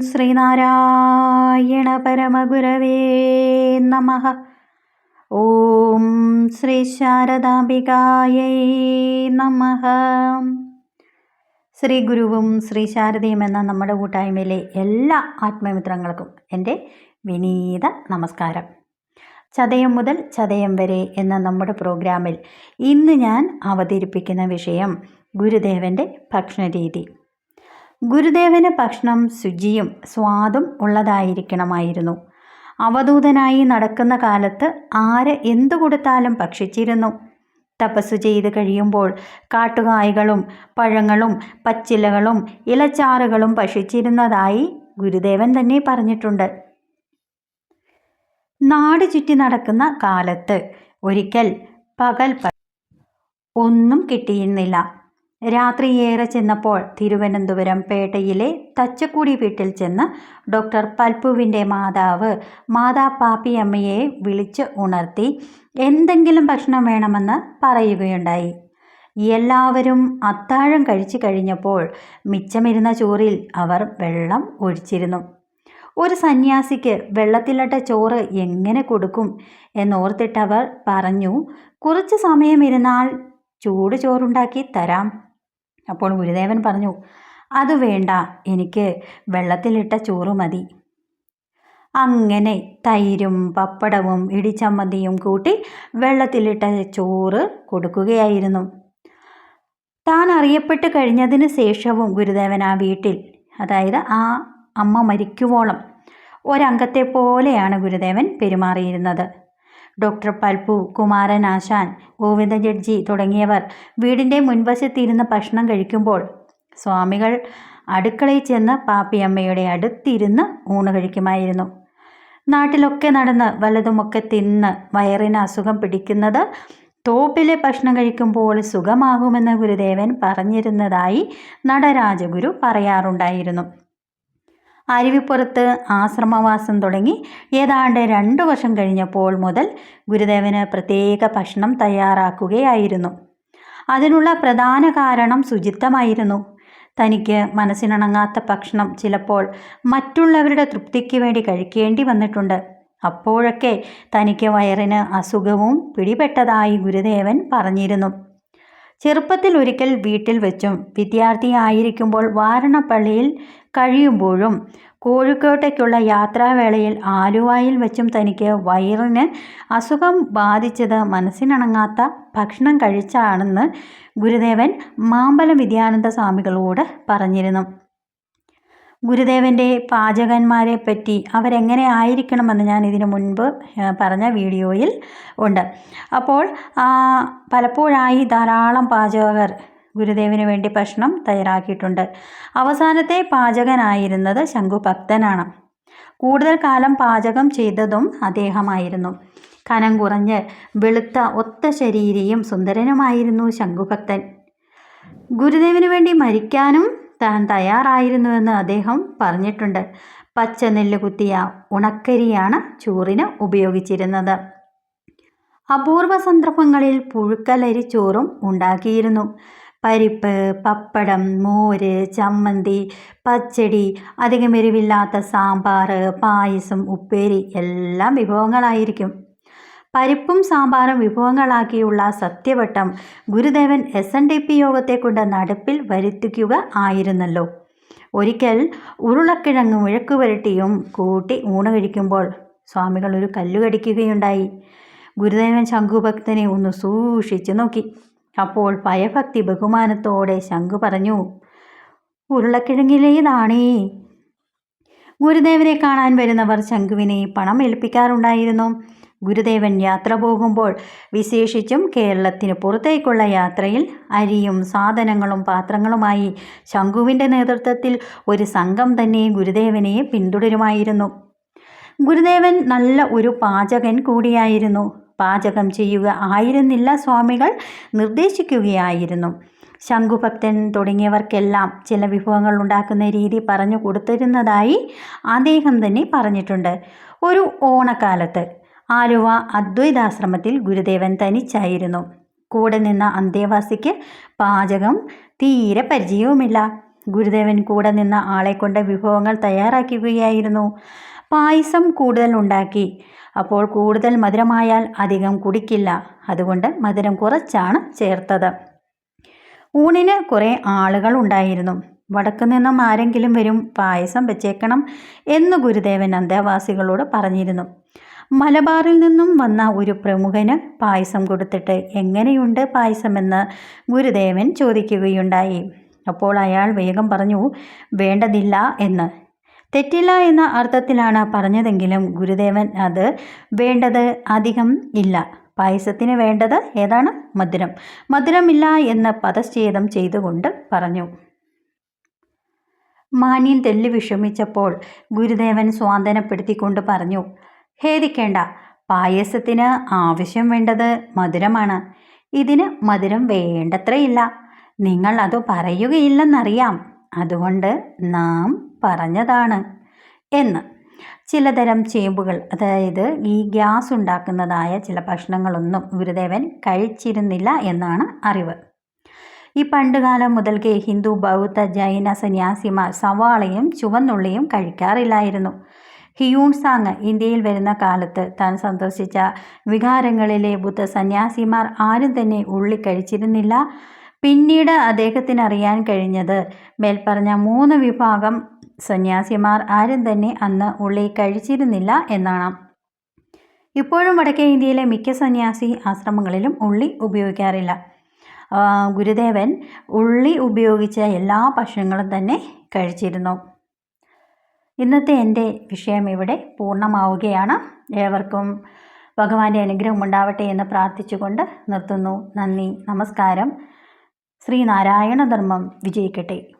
ശ്രീനാരായണ പരമഗുരവേ നമ. ഓം ശ്രീ ശാരദാംബികായൈ നമ. ശ്രീ ഗുരുവും ശ്രീ ശാരദയും എന്ന നമ്മുടെ കൂട്ടായ്മയിലെ എല്ലാ ആത്മമിത്രങ്ങൾക്കും എന്റെ വിനീത നമസ്കാരം. ചതയം മുതൽ ചതയം വരെ എന്ന നമ്മുടെ പ്രോഗ്രാമിൽ ഇന്ന് ഞാൻ അവതരിപ്പിക്കുന്ന വിഷയം ഗുരുദേവന്റെ ഭക്ഷണരീതി. ഗുരുദേവന് ഭക്ഷണം ശുചിയും സ്വാദും ഉള്ളതായിരിക്കണമായിരുന്നു. അവധൂതനായി നടക്കുന്ന കാലത്ത് ആര് എന്തു കൊടുത്താലും ഭക്ഷിച്ചിരുന്നു. തപസ് ചെയ്ത് കഴിയുമ്പോൾ കാട്ടുകായകളും പഴങ്ങളും പച്ചിലകളും ഇലച്ചാറുകളും ഭക്ഷിച്ചിരുന്നതായി ഗുരുദേവൻ തന്നെ പറഞ്ഞിട്ടുണ്ട്. നാട് ചുറ്റി നടക്കുന്ന കാലത്ത് ഒരിക്കൽ പകൽ ഒന്നും കിട്ടിയിരുന്നില്ല. രാത്രി ഏറെ ചെന്നപ്പോൾ തിരുവനന്തപുരം പേട്ടയിലെ തച്ചക്കുടി വീട്ടിൽ ചെന്ന് ഡോക്ടർ പൽപ്പുവിന്റെ മാതാവ് മാതാ പാപ്പിയമ്മയെ വിളിച്ച് ഉണർത്തി എന്തെങ്കിലും ഭക്ഷണം വേണമെന്ന് പറയുകയുണ്ടായി. എല്ലാവരും അത്താഴം കഴിച്ചു കഴിഞ്ഞപ്പോൾ മിച്ചമിരുന്ന ചോറിൽ അവർ വെള്ളം ഒഴിച്ചിരുന്നു. ഒരു സന്യാസിക്ക് വെള്ളത്തിലിട്ട ചോറ് എങ്ങനെ കൊടുക്കും എന്നോർത്തിട്ടവർ പറഞ്ഞു കുറച്ച് സമയം ഇരുന്നാൽ ചൂട് ചോറുണ്ടാക്കി തരാം. അപ്പോൾ ഗുരുദേവൻ പറഞ്ഞു അത് വേണ്ട എനിക്ക് വെള്ളത്തിലിട്ട ചോറ് മതി. അങ്ങനെ തൈരും പപ്പടവും ഇടിച്ചമ്മന്തിയും കൂട്ടി വെള്ളത്തിലിട്ട ചോറ് കൊടുക്കുകയായിരുന്നു. താൻ അറിയപ്പെട്ട് കഴിഞ്ഞതിന് ശേഷവും ഗുരുദേവൻ ആ വീട്ടിൽ അതായത് ആ അമ്മ മരിക്കുവോളം ഒരംഗത്തെ പോലെയാണ് ഗുരുദേവൻ പെരുമാറിയിരുന്നത്. ഡോക്ടർ പൽപ്പു കുമാരൻ ആശാൻ ഗോവിന്ദ ജഡ്ജി തുടങ്ങിയവർ വീടിന്റെ മുൻവശത്തിരുന്ന് ഭക്ഷണം കഴിക്കുമ്പോൾ സ്വാമികൾ അടുക്കളയിൽ ചെന്ന് പാപ്പിയമ്മയുടെ അടുത്തിരുന്ന് ഊണ് കഴിക്കുമായിരുന്നു. നാട്ടിലൊക്കെ നടന്ന് വല്ലതുമൊക്കെ തിന്ന് വയറിന് അസുഖം പിടിക്കുന്നത് തോപ്പിലെ ഭക്ഷണം കഴിക്കുമ്പോൾ സുഖമാകുമെന്ന് ഗുരുദേവൻ പറഞ്ഞിരുന്നതായി നടരാജഗുരു പറയാറുണ്ടായിരുന്നു. അരുവിപ്പുറത്ത് ആശ്രമവാസം തുടങ്ങി ഏതാണ്ട് രണ്ടു വർഷം കഴിഞ്ഞപ്പോൾ മുതൽ ഗുരുദേവന് പ്രത്യേക ഭക്ഷണം തയ്യാറാക്കുകയായിരുന്നു. അതിനുള്ള പ്രധാന കാരണം ശുചിത്വമായിരുന്നു. തനിക്ക് മനസ്സിനിണങ്ങാത്ത ഭക്ഷണം ചിലപ്പോൾ മറ്റുള്ളവരുടെ തൃപ്തിക്ക് വേണ്ടി കഴിക്കേണ്ടി വന്നിട്ടുണ്ട്. അപ്പോഴൊക്കെ തനിക്ക് വയറിന് അസുഖവും പിടിപെട്ടതായി ഗുരുദേവൻ പറഞ്ഞിരുന്നു. ചെറുപ്പത്തിൽ ഒരിക്കൽ വീട്ടിൽ വെച്ചും വിദ്യാർത്ഥിയായിരിക്കുമ്പോൾ വാരണപ്പള്ളിയിൽ കഴിയുമ്പോഴും കോഴിക്കോട്ടേക്കുള്ള യാത്രാവേളയിൽ ആലുവായിൽ വെച്ചും തനിക്ക് വയറിന് അസുഖം ബാധിച്ചത് മനസ്സിനണങ്ങാത്ത ഭക്ഷണം കഴിച്ചാണെന്ന് ഗുരുദേവൻ മാമ്പല വിദ്യാനന്ദ സ്വാമികളോട് പറഞ്ഞിരുന്നു. ഗുരുദേവന്റെ പാചകന്മാരെ പറ്റി അവരെങ്ങനെ ആയിരിക്കണമെന്ന് ഞാൻ ഇതിനു മുൻപ് പറഞ്ഞ വീഡിയോയിൽ ഉണ്ട്. അപ്പോൾ പലപ്പോഴായി ധാരാളം പാചകർ ഗുരുദേവന് വേണ്ടി ഭക്ഷണം തയ്യാറാക്കിയിട്ടുണ്ട്. അവസാനത്തെ പാചകനായിരുന്നത് ശംഖുഭക്തനാണ്. കൂടുതൽ കാലം പാചകം ചെയ്തതും അദ്ദേഹമായിരുന്നു. കനം കുറഞ്ഞ് വെളുത്ത ഒത്ത ശരീരയും സുന്ദരനുമായിരുന്നു ശംഖുഭക്തൻ. ഗുരുദേവിന് വേണ്ടി മരിക്കാനും താൻ തയ്യാറായിരുന്നുവെന്ന് അദ്ദേഹം പറഞ്ഞിട്ടുണ്ട്. പച്ച നെല്ല് കുത്തിയ ഉണക്കരിയാണ് ചോറിന് ഉപയോഗിച്ചിരുന്നത്. അപൂർവ സന്ദർഭങ്ങളിൽ പുഴുക്കലരി ചോറും ഉണ്ടാക്കിയിരുന്നു. പരിപ്പ് പപ്പടം മോര് ചമ്മന്തി പച്ചടി അധികം എരിവില്ലാത്ത സാമ്പാർ പായസം ഉപ്പേരി എല്ലാം വിഭവങ്ങളായിരിക്കും. പരിപ്പും സാമ്പാറും വിഭവങ്ങളാക്കിയുള്ള സത്യവട്ടം ഗുരുദേവൻ എസ് എൻ ഡി പി യോഗത്തെ കൊണ്ട് നടപ്പിൽ വരുത്തിക്കുക ആയിരുന്നല്ലോ. ഒരിക്കൽ ഉരുളക്കിഴങ്ങ് ഉരുളക്കിഴങ്ങും മുഴക്കുപുരട്ടിയും കൂട്ടി ഊണ് കഴിക്കുമ്പോൾ സ്വാമികൾ ഒരു കല്ലുകടിക്കുകയുണ്ടായി. ഗുരുദേവൻ ശംഖുഭക്തനെ ഒന്ന് സൂക്ഷിച്ചു നോക്കി. അപ്പോൾ ഭയഭക്തി ബഹുമാനത്തോടെ ശംഖു പറഞ്ഞു ഉരുളക്കിഴങ്ങിലേതാണേ ഗുരുദേവനെ കാണാൻ വരുന്നവർ ശംഖുവിനെ പണം ഏൽപ്പിക്കാറുണ്ടായിരുന്നു. ഗുരുദേവൻ യാത്ര പോകുമ്പോൾ വിശേഷിച്ചും കേരളത്തിന് പുറത്തേക്കുള്ള യാത്രയിൽ അരിയും സാധനങ്ങളും പാത്രങ്ങളുമായി ശംഖുവിന്റെ നേതൃത്വത്തിൽ ഒരു സംഘം തന്നെ ഗുരുദേവനെ പിന്തുടരുമായിരുന്നു. ഗുരുദേവൻ നല്ല ഒരു പാചകൻ കൂടിയായിരുന്നു. പാചകം ചെയ്യുക ആയിരുന്നില്ല സ്വാമികൾ നിർദ്ദേശിക്കുകയായിരുന്നു. ശംഖുഭക്തൻ തുടങ്ങിയവർക്കെല്ലാം ചില വിഭവങ്ങൾ ഉണ്ടാക്കുന്ന രീതി പറഞ്ഞു കൊടുത്തിരുന്നതായി അദ്ദേഹം തന്നെ പറഞ്ഞിട്ടുണ്ട്. ഒരു ഓണക്കാലത്ത് ആലുവ അദ്വൈതാശ്രമത്തിൽ ഗുരുദേവൻ തനിച്ചായിരുന്നു. കൂടെ നിന്ന അന്തേവാസിക്ക് പാചകം തീരെ പരിചയവുമില്ല. ഗുരുദേവൻ കൂടെ നിന്ന ആളെ കൊണ്ട് വിഭവങ്ങൾ തയ്യാറാക്കുകയായിരുന്നു. പായസം കൂടുതൽ ഉണ്ടാക്കി. അപ്പോൾ കൂടുതൽ മധുരമായാൽ അധികം കുടിക്കില്ല. അതുകൊണ്ട് മധുരം കുറച്ചാണ് ചേർത്തത്. ഊണിന് കുറേ ആളുകൾ ഉണ്ടായിരുന്നു. വടക്കു നിന്നും ആരെങ്കിലും വരും പായസം വെച്ചേക്കണം എന്ന് ഗുരുദേവൻ അന്തേവാസികളോട് പറഞ്ഞിരുന്നു. മലബാറിൽ നിന്നും വന്ന ഒരു പ്രമുഖന് പായസം കൊടുത്തിട്ട് എങ്ങനെയുണ്ട് പായസമെന്ന് ഗുരുദേവൻ ചോദിക്കുകയുണ്ടായി. അപ്പോൾ അയാൾ വേഗം പറഞ്ഞു വേണ്ടതില്ല എന്ന്. തെറ്റില്ല എന്ന അർത്ഥത്തിലാണ് പറഞ്ഞതെങ്കിലും ഗുരുദേവൻ അത് വേണ്ടത് അധികം ഇല്ല. പായസത്തിന് വേണ്ടത് ഏതാണ്? മധുരം. മധുരമില്ല എന്ന് പദച്ഛേദം ചെയ്തുകൊണ്ട് പറഞ്ഞു. മാന്യൻ തെല്ലി വിഷമിച്ചപ്പോൾ ഗുരുദേവൻ സ്വാന്തനപ്പെടുത്തിക്കൊണ്ട് പറഞ്ഞു ഖേദിക്കേണ്ട. പായസത്തിന് ആവശ്യം വേണ്ടത് മധുരമാണ്. ഇതിന് മധുരം വേണ്ടത്രയില്ല നിങ്ങൾ അത് പറയുകയില്ലെന്നറിയാം. അതുകൊണ്ട് നാം പറഞ്ഞതാണ്. എന്ന്. ചിലതരം ചേമ്പുകൾ അതായത് ഈ ഗ്യാസ് ഉണ്ടാക്കുന്നതായ ചില ഭക്ഷണങ്ങളൊന്നും ഗുരുദേവൻ കഴിച്ചിരുന്നില്ല എന്നാണ് അറിവ്. ഈ പണ്ടുകാലം മുതൽക്കേ ഹിന്ദു ബൗദ്ധ ജൈന സന്യാസിമാർ സവാളയും ചുവന്നുള്ളിയും കഴിക്കാറില്ലായിരുന്നു. ഹിയൂൺ സാങ് ഇന്ത്യയിൽ വരുന്ന കാലത്ത് താൻ സന്ദർശിച്ച വികാരങ്ങളിലെ ബുദ്ധ സന്യാസിമാർ ആരും തന്നെ ഉള്ളി കഴിച്ചിരുന്നില്ല. പിന്നീട് അദ്ദേഹത്തിന് അറിയാൻ കഴിഞ്ഞത് മേൽപ്പറഞ്ഞ മൂന്ന് വിഭാഗം സന്യാസിമാർ ആരും തന്നെ അന്ന് ഉള്ളി കഴിച്ചിരുന്നില്ല എന്നാണ്. ഇപ്പോഴും വടക്കേ ഇന്ത്യയിലെ മിക്ക സന്യാസി ആശ്രമങ്ങളിലും ഉള്ളി ഉപയോഗിക്കാറില്ല. ഗുരുദേവൻ ഉള്ളി ഉപയോഗിച്ച എല്ലാ ഭക്ഷണങ്ങളും തന്നെ കഴിച്ചിരുന്നു. ഇന്നത്തെ എന്റെ വിഷയം ഇവിടെ പൂർണമാവുകയാണ്. ഏവർക്കും ഭഗവാന്റെ അനുഗ്രഹം ഉണ്ടാവട്ടെ എന്ന് പ്രാർത്ഥിച്ചുകൊണ്ട് നിർത്തുന്നു. നന്ദി നമസ്കാരം. ശ്രീനാരായണ ധർമ്മം വിജയിക്കട്ടെ.